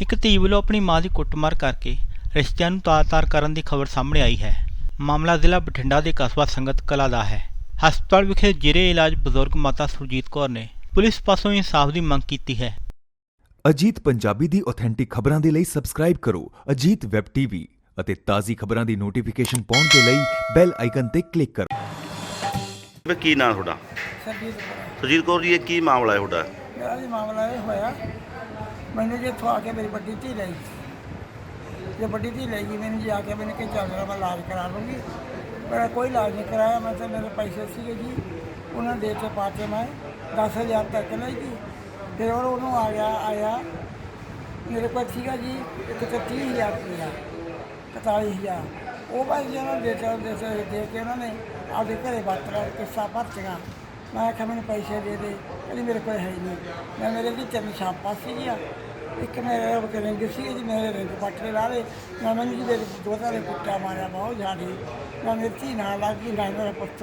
ਇੱਕ ਧੀ ਵੱਲੋਂ ਆਪਣੀ ਮਾਂ ਦੀ ਕੁੱਟਮਾਰ ਕਰਕੇ ਰਿਸ਼ਤਿਆਂ ਨੂੰ ਤਾਰ-ਤਾਰ ਕਰਨ ਦੀ ਖਬਰ ਸਾਹਮਣੇ ਆਈ ਹੈ। ਮਾਮਲਾ ਜ਼ਿਲ੍ਹਾ ਬਠਿੰਡਾ ਦੇ ਕਸਬਾ ਸੰਗਤ ਕਲਾ ਦਾ ਹੈ। ਹਸਪਤਾਲ ਵਿਖੇ ਜੇਰੇ ਇਲਾਜ ਬਜ਼ੁਰਗ ਮਾਤਾ ਸੁਰਜੀਤ ਕੌਰ ਨੇ ਪੁਲਿਸ ਪਾਸੋਂ ਇਨਸਾਫ ਦੀ ਮੰਗ ਕੀਤੀ ਹੈ। ਅਜੀਤ ਪੰਜਾਬੀ ਦੀ ਆਥੈਂਟਿਕ ਖਬਰਾਂ ਦੇ ਲਈ ਸਬਸਕ੍ਰਾਈਬ ਕਰੋ ਅਜੀਤ ਵੈਬ ਟੀਵੀ ਅਤੇ ਤਾਜ਼ੀ ਖਬਰਾਂ ਦੀ ਨੋਟੀਫਿਕੇਸ਼ਨ ਪਾਉਣ ਦੇ ਲਈ ਬੈਲ ਆਈਕਨ ਤੇ ਕਲਿੱਕ ਕਰੋ। ਕੀ ਨਾਂ ਤੁਹਾਡਾ? ਸਰਜੀਤ ਕੌਰ ਜੀ ਇਹ ਕੀ ਮਾਮਲਾ ਹੈ ਤੁਹਾਡਾ? ਮੇਰਾ ਜੀ ਮਾਮਲਾ ਇਹ ਹੋਇਆ ਮੈਨੂੰ ਜੇ ਇੱਥੋਂ ਆ ਕੇ ਮੇਰੀ ਵੱਡੀ ਧੀ ਲੈ ਗਈ, ਜੇ ਵੱਡੀ ਧੀ ਲੈ ਗਈ, ਮੈਨੂੰ ਜੀ ਆ ਕੇ ਮੈਨੂੰ ਕਿ ਚੱਲ ਰਿਹਾ ਮੈਂ ਇਲਾਜ ਕਰਾ ਲੂੰਗੀ ਪਰ ਕੋਈ ਇਲਾਜ ਨਹੀਂ ਕਰਾਇਆ, ਮੈਂ ਤਾਂ ਮੇਰੇ ਪੈਸੇ ਸੀਗੇ ਜੀ, ਉਹਨਾਂ ਦੇ ਕੇ ਪਾ ਕੇ ਮੈਂ 10000 ਤੱਕ ਲਈ ਗਈ। ਫਿਰ ਉਹ ਉਹਨੂੰ ਆ ਗਿਆ, ਆਇਆ, ਮੇਰੇ ਕੋਲ ਸੀਗਾ ਜੀ ਇੱਕ ਤੇ 30000 ਰੁਪਇਆ 41000 ਉਹ ਬਾਈ ਜੀ ਉਹਨਾਂ ਦੇ ਕੇ ਦੇ ਕੇ ਉਹਨਾਂ ਨੇ ਆਪਦੇ ਘਰੇ ਵਰਤਣਾ ਕਿੱਸਾ ਭਰਤੀਆਂ ਮੈਂ ਆਖਿਆ ਮੈਨੂੰ ਪੈਸੇ ਦੇ ਦੇ। ਕਹਿੰਦੀ, ਮੇਰੇ ਕੋਲ ਹੈ ਹੀ ਨਹੀਂ। ਮੈਂ ਮੇਰੇ ਦੀ ਤਿੰਨ ਛਾਪਾ ਸੀਗੀਆਂ। ਇੱਕ ਮੇਰੇ ਉਹ ਰਿੰਗ ਸੀ ਜੀ ਮੇਰੇ ਰਿੰਗ ਪੱਟ ਕੇ ਲਾ ਲਏ। ਮੈਂ ਮੈਨੂੰ ਜੀ ਮੇਰੇ ਦੋ ਤਾਰੇ ਕੁੱਟਾ ਮਾਰਿਆ, ਬਹੁਤ ਜ਼ਿਆਦਾ। ਮੈਂ ਮੇਰੀ ਧੀ ਨਾਲ ਲੱਗ ਗਈ ਨਾ ਮੇਰਾ ਪੁੱਤ।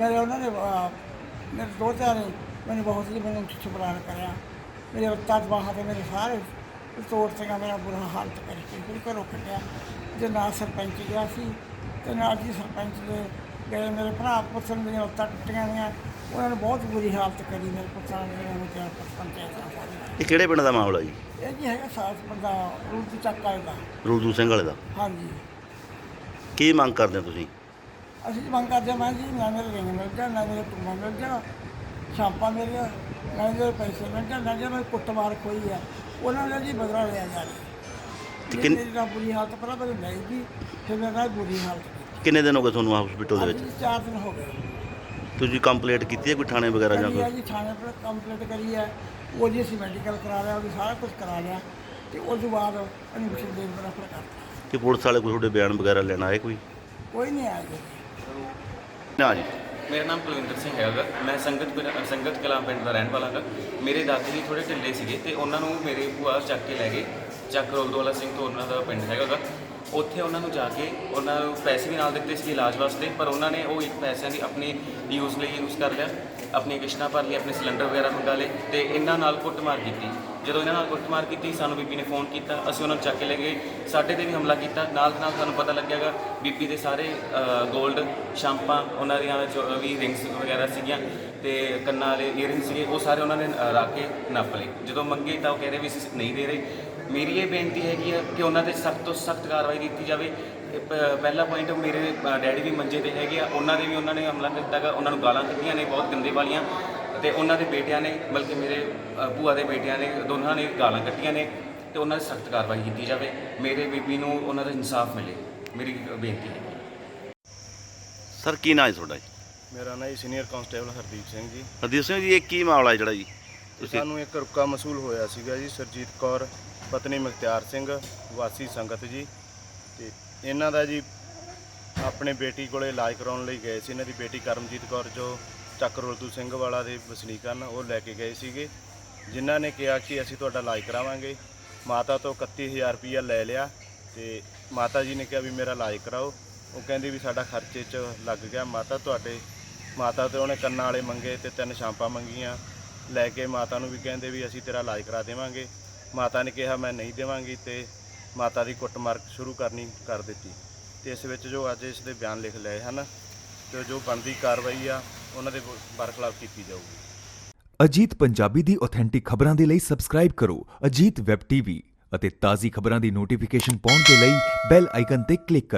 ਮੇਰੇ ਉਹਨਾਂ ਨੇ ਮੇਰੇ ਦੋ ਨੇ ਮੈਨੂੰ ਬਹੁਤ ਹੀ ਮੈਨੂੰ ਚੁਪਲਾਨ ਕਰਿਆ। ਮੇਰੇ ਉੱਤਾਂ ਬਾਹਾਂ ਤੇ ਮੇਰੇ ਸਾਰੇ ਤੋੜ ਤੇ ਮੇਰਾ ਬੁਰਾ ਹਾਲਤ ਕਰਕੇ ਫਿਰ ਘਰੋਂ ਕੱਢਿਆ। ਜੇ ਨਾ ਸਰਪੰਚ ਗਿਆ ਸੀ। ਤੇ ਨਾਲ ਜੀ ਸਰਪੰਚ ਦੇ ਗਏ, ਮੇਰੇ ਭਰਾ ਪੁੱਤਰ ਮੇਰੀਆਂ ਉੱਤਾਂ ਟੁੱਟੀਆਂ ਨੇ ਉਹਨਾਂ ਨੇ ਬਹੁਤ ਬੁਰੀ ਹਾਲਤ ਕਰੀ ਮੇਰੇ ਪੁੱਤਰਾਂ ਨੇ ਮੈਨੂੰ ਕਿਹਾ ਪੰਚਾਇਤਾਂ ਸਾਰੀਆਂ ਇਹ ਕਿਹੜੇ ਪਿੰਡ ਦਾ ਮਾਮਲਾ ਜੀ? ਇਹ ਜੀ ਹੈਗਾ ਸਾਸ ਬੰਦਾ ਰੂਪ ਦੀ ਚੱਕ ਵਾਲੇ ਦਾ। ਰੂਦੂ ਸਿੰਘ ਵਾਲੇ ਦਾ। ਹਾਂਜੀ। ਕੀ ਮੰਗ ਕਰਦੇ ਹੋ ਤੁਸੀਂ? ਅਸੀਂ ਜੀ ਮੰਗ ਕਰਦੇ ਹਾਂ ਮੈਂ ਜੀ ਨਾ ਮੇਰੇ ਰਿੰਗ ਮਿਲ ਜਾ ਨਾ ਮੇਰੇ ਟੂਮਾ ਮਿਲ ਜਾ ਛਾਪਾ ਮਿਲ ਜਾ ਨਾ ਮੇਰੇ ਪੈਸੇ ਮਿਲ ਜਾ ਨਾ ਜੇ ਮੈਂ ਕੁੱਟਮਾਰ ਕੋਈ ਆ ਉਹਨਾਂ ਨੇ ਜੀ ਬਦਲਾ ਲਿਆ ਜਾ ਤੇ ਕਿੰਨ- ਮੇਰੀ ਤਾਂ ਬੁਰੀ ਹਾਲਤ ਪਹਿਲਾਂ ਮੈਨੂੰ ਨਹੀਂ ਜੀ ਫਿਰ ਮੇਰੇ ਬੁਰੀ ਹਾਲਤ ਕਿੰਨੇ ਦਿਨ ਹੋ ਗਏ ਤੁਹਾਨੂੰ ਹਸਪੀਟਲ ਦੇ ਅੱਜ ਵਿੱਚ ਚਾਰ ਦਿਨ ਹੋ ਗਏ। ਤੁਸੀਂ ਕੰਪਲੇਂਟ ਕੀਤੀ ਹੈ ਕੋਈ ਥਾਣੇ ਵਗੈਰਾ ਜਾਂ ਕਰੀ ਕੋਈ? ਜੀ ਥਾਣੇ ਪਰ ਕੰਪਲੀਟ ਕਰੀ ਹੈ। ਉਹ ਜੀ ਅਸੀਂ ਮੈਡੀਕਲ ਕਰਾ ਲਿਆ ਉਹਦੀ ਸਾਰਾ ਕੁਝ ਕਰਾ ਲਿਆ। ਤੇ ਉਸ ਤੋਂ ਬਾਅਦ ਐਡਮਿਸ਼ਨ ਦੇਣ ਦਾ ਰੈਫਰ ਕਰਤਾ ਕਿ ਪੁਲਿਸ ਵਾਲੇ ਕੋਈ ਤੁਹਾਡੇ ਬਿਆਨ ਵਗੈਰਾ ਲੈਣ ਆਏ ਕੋਈ? ਕੋਈ ਨਹੀਂ ਆਇਆ ਜੀ। ਨਾ ਜੀ। ਮੇਰਾ ਨਾਮ ਕੁਲਵਿੰਦਰ ਸਿੰਘ ਹੈਗਾ। ਮੈਂ ਸੰਗਤ ਸੰਗਤ ਕਲਾਂ ਪਿੰਡ ਦਾ ਰਹਿਣ ਵਾਲਾ ਹਾਂ ਮੇਰੇ ਦਾਦੀ ਜੀ ਥੋੜੇ ਢਿੱਲੇ ਸੀਗੇ ਤੇ ਉਹਨਾਂ ਨੂੰ ਮੇਰੇ ਭੂਆ ਚੱਕ ਕੇ ਲੈ ਗਏ। ਚੱਕ ਰੋਲਦੋਵਾਲਾ ਸਿੰਘ ਤੋਂ ਉਹਨਾਂ ਦਾ ਪਿੰਡ ਹੈਗਾ ਗਾ। ਉੱਥੇ ਉਹਨਾਂ ਨੂੰ ਜਾ ਕੇ ਉਹਨਾਂ ਨੂੰ ਪੈਸੇ ਵੀ ਨਾਲ ਦਿੱਤੇ ਸੀ ਇਲਾਜ ਵਾਸਤੇ, ਪਰ ਉਹਨਾਂ ਨੇ ਉਹ ਇੱਕ ਪੈਸਿਆਂ ਦੀ ਆਪਣੀ ਯੂਜ਼ ਲਈ ਯੂਜ਼ ਕਰ ਲਿਆ, ਆਪਣੀ ਕਿਸ਼ਤਾਂ ਭਰ ਲਈ, ਆਪਣੇ ਸਿਲੰਡਰ ਵਗੈਰਾ ਮੰਗਾ ਲਏ ਤੇ ਇਹਨਾਂ ਨਾਲ ਕੁੱਟਮਾਰ ਕੀਤੀ। ਜਦੋਂ ਇਹਨਾਂ ਨਾਲ ਕੁੱਟਮਾਰ ਕੀਤੀ, ਸਾਨੂੰ ਬੀਬੀ ਨੇ ਫੋਨ ਕੀਤਾ, ਅਸੀਂ ਉਹਨਾਂ ਨੂੰ ਚੱਕ ਕੇ ਲੈ ਗਏ, ਸਾਡੇ ਤੇ ਵੀ ਹਮਲਾ ਕੀਤਾ, ਨਾਲ ਦੀ ਨਾਲ ਸਾਨੂੰ ਪਤਾ ਲੱਗਿਆਗਾ ਬੀਬੀ ਦੇ ਸਾਰੇ 골ਡ ਸ਼ਾਂਪਾਂ, ਉਹਨਾਂ ਦੀਆਂ ਜੋ ਵੀ ਰਿੰਗਸ ਵਗੈਰਾ ਸੀਗੀਆਂ ਤੇ ਕੰਨਾਂ ਵਾਲੇ ਈਅਰਿੰਗ ਸੀਗੇ, ਉਹ ਸਾਰੇ ਉਹਨਾਂ ਨੇ ਰੱਖ ਕੇ ਨੱਪ ਲਏ। ਜਦੋਂ ਮੰਗੇ ਤਾਂ ਉਹ ਕਹਿੰਦੇ ਵੀ ਅਸੀਂ ਨਹੀਂ ਦੇ ਰਹੇ ਮੇਰੀ ਇਹ ਬੇਨਤੀ ਹੈਗੀ ਆ ਕਿ ਉਹਨਾਂ ਤੇ ਸਖਤ ਤੋਂ ਸਖਤ ਕਾਰਵਾਈ ਕੀਤੀ ਜਾਵੇ। ਪਹਿਲਾ ਪੁਆਇੰਟ ਮੇਰੇ ਡੈਡੀ ਵੀ ਮੰਜੇ ਤੇ ਹੈਗੇ ਆ। ਉਹਨਾਂ ਦੇ ਵੀ ਉਹਨਾਂ ਨੇ ਹਮਲਾ ਕੀਤਾ ਗਾ। ਉਹਨਾਂ ਨੂੰ ਗਾਲਾਂ ਕੱਢੀਆਂ ਨੇ ਬਹੁਤ ਗੰਦੇ ਵਾਲੀਆਂ। ਤੇ ਉਹਨਾਂ ਦੇ ਬੇਟਿਆਂ ਨੇ ਬਲਕਿ ਮੇਰੇ ਭੂਆ ਦੇ ਬੇਟਿਆਂ ਨੇ ਦੋਨਾਂ ਨੇ ਗਾਲਾਂ ਕੱਢੀਆਂ ਨੇ ਤੇ ਉਹਨਾਂ 'ਤੇ ਸਖਤ ਕਾਰਵਾਈ ਕੀਤੀ ਜਾਵੇ। ਮੇਰੇ ਬੀਬੀ ਨੂੰ ਉਹਨਾਂ ਦਾ ਇਨਸਾਫ ਮਿਲੇ। ਮੇਰੀ ਬੇਨਤੀ ਹੈ ਸਰ ਕੀ ਨਾਂ ਹੈ ਤੁਹਾਡਾ ਜੀ? ਮੇਰਾ ਨਾਂ ਜੀ ਸੀਨੀਅਰ ਕਾਂਸਟੇਬਲ ਹਰਦੀਪ ਸਿੰਘ ਜੀ। ਹਰਦੀਪ ਸਿੰਘ ਜੀ ਇਹ ਕੀ ਮਾਮਲਾ ਹੈ ਜਿਹੜਾ ਜੀ? ਤੁਸੀਂ ਸਾਨੂੰ ਇੱਕ ਰੁਕਾ ਮਸੂਲ ਹੋਇਆ ਸੀਗਾ ਜੀ ਸਰਜੀਤ ਕੌਰ। ਪਤਨੀ ਮੁਖਤਿਆਰ ਸਿੰਘ, ਵਾਸੀ ਸੰਗਤ ਜੀ ਤੇ ਇਹਨਾਂ ਦਾ ਜੀ ਆਪਣੇ ਬੇਟੀ ਕੋਲੇ ਇਲਾਜ ਕਰਾਉਣ ਲਈ ਗਏ ਸੀ। ਇਹਨਾਂ ਦੀ ਬੇਟੀ ਕਰਮਜੀਤ ਕੌਰ ਜੋ ਚੱਕ ਰੋਲਤੂ ਸਿੰਘ ਵਾਲਾ ਦੇ ਵਸਨੀਕ ਹਨ ਉਹ ਲੈ ਕੇ ਗਏ ਸੀਗੇ। ਜਿਨ੍ਹਾਂ ਨੇ ਕਿਹਾ ਕਿ ਅਸੀਂ ਤੁਹਾਡਾ ਇਲਾਜ ਕਰਾਵਾਂਗੇ। ਮਾਤਾ ਤੋਂ 31000 ਰੁਪਈਆ ਲੈ ਲਿਆ ਤੇ ਮਾਤਾ ਜੀ ਨੇ ਕਿਹਾ ਵੀ ਮੇਰਾ ਇਲਾਜ ਕਰਾਓ। ਉਹ ਕਹਿੰਦੀ ਵੀ ਸਾਡਾ ਖਰਚੇ 'ਚ ਲੱਗ ਗਿਆ। ਮਾਤਾ ਤੁਹਾਡੇ, ਮਾਤਾ ਤੇ ਉਹਨੇ ਕੰਨਾਂ ਵਾਲੇ ਮੰਗੇ ਤੇ ਤਿੰਨ ਸ਼ਾਂਪਾਂ ਮੰਗੀਆਂ। ਲੈ ਕੇ ਮਾਤਾ ਨੂੰ ਵੀ ਕਹਿੰਦੇ ਵੀ ਅਸੀਂ ਤੇਰਾ ਇਲਾਜ ਕਰਾ ਦੇਵਾਂਗੇ। ਮਾਤਾ ਨੇ ਕਿਹਾ ਮੈਂ ਨਹੀਂ ਦੇਵਾਂਗੀ ਤੇ ਮਾਤਾ ਦੀ ਕੁੱਟਮਾਰ ਸ਼ੁਰੂ ਕਰਨੀ ਕਰ ਦਿੱਤੀ। ਤੇ ਇਸ ਵਿੱਚ ਜੋ ਅੱਜ ਇਸ ਦੇ ਬਿਆਨ ਲਿਖ ਲਏ ਹਨ ਤੇ ਜੋ ਬਣਦੀ ਕਾਰਵਾਈ ਆ, ਉਹਨਾਂ ਦੇ ਬਰਖਲਾਫ ਕੀਤੀ ਜਾਊਗੀ। ਅਜੀਤ ਪੰਜਾਬੀ ਦੀ ਆਥੈਂਟਿਕ ਖਬਰਾਂ ਦੇ ਲਈ ਸਬਸਕ੍ਰਾਈਬ ਕਰੋ ਅਜੀਤ ਵੈਬ ਟੀਵੀ ਅਤੇ ਤਾਜ਼ੀ ਖਬਰਾਂ ਦੀ ਨੋਟੀਫਿਕੇਸ਼ਨ ਪਾਉਣ ਦੇ ਲਈ ਬੈਲ ਆਈਕਨ ਤੇ ਕਲਿੱਕ ਕਰੋ।